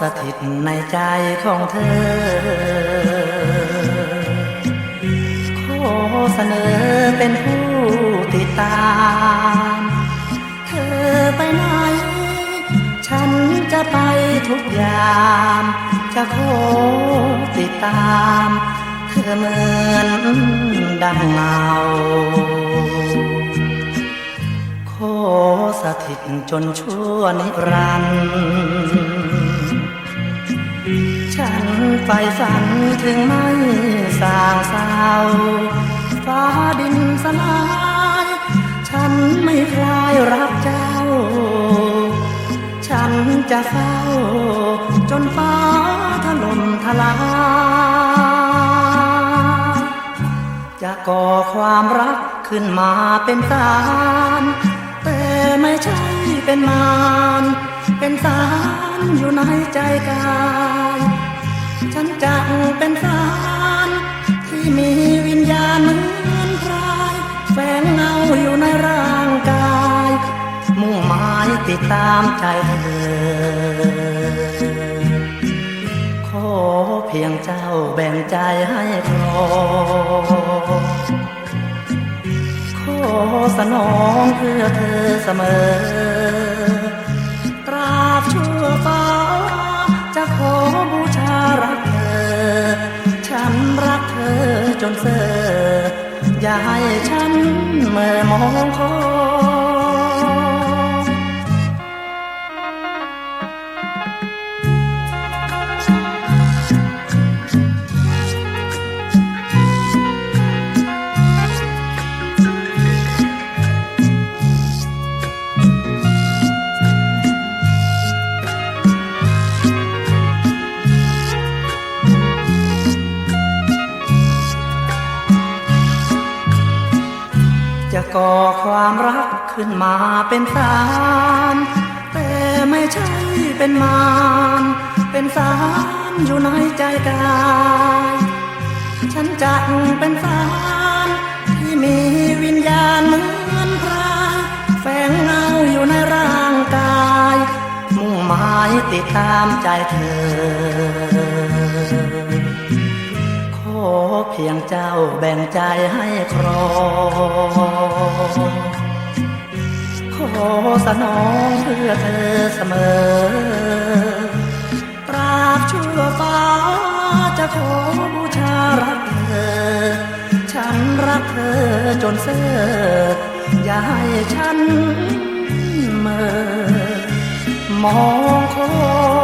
สถิตในใจของเธอ ขอเสนอเป็นผู้ติดตาม เธอไปไหน ฉันจะไปทุกยาม จะขอติดตาม เธอเหมือนดังเงาขอสถิตจนชั่วนิรันดร์ ฉันไฟฝันถึงไม่สางเศร้าฟ้าดินสลาย ฉันไม่คลายรักเจ้า ฉันจะเฝ้า จนฟ้าถล่มทลายจะก่อความรักขึ้นมาเป็นสารแต่ไม่ใช่เป็นมาร เป็นสารอยู่ในใจกาย ฉันจะเป็นสารที่มีวิญญาณเหมือนพรายแฝงเงาอยู่ในร่างกาย มุ่งหมายติดตามใจเธอ ขอเพียงเจ้าแบ่งใจให้ครอขอสนองเพื่อเธอเสมอ ชั่วฟ้า จะขอบูชารักเธอ ฉันรักเธอจนเสออย่าให้ฉันเมื่อมองคอจ ก่อความรักขึ้นมาเป็นสารแต่ไม่ใช่เป็นมารเป็นสารอยู่ในใจกาย ฉันจะเป็นสารที่มีวิญญาณเหมือนพรายแฝงเงาอยู่ในร่างกาย มุ่งหมายติดตามใจเธอ ขอเพียงเจ้าแบ่งใจให้ครอง สนองเพื่อเธอเสมอตราบชั่วฟ้าจะขอบูชารักเธอ ฉันรักเธอจนเสื่ออย่าให้ฉันเมื่อมองคอ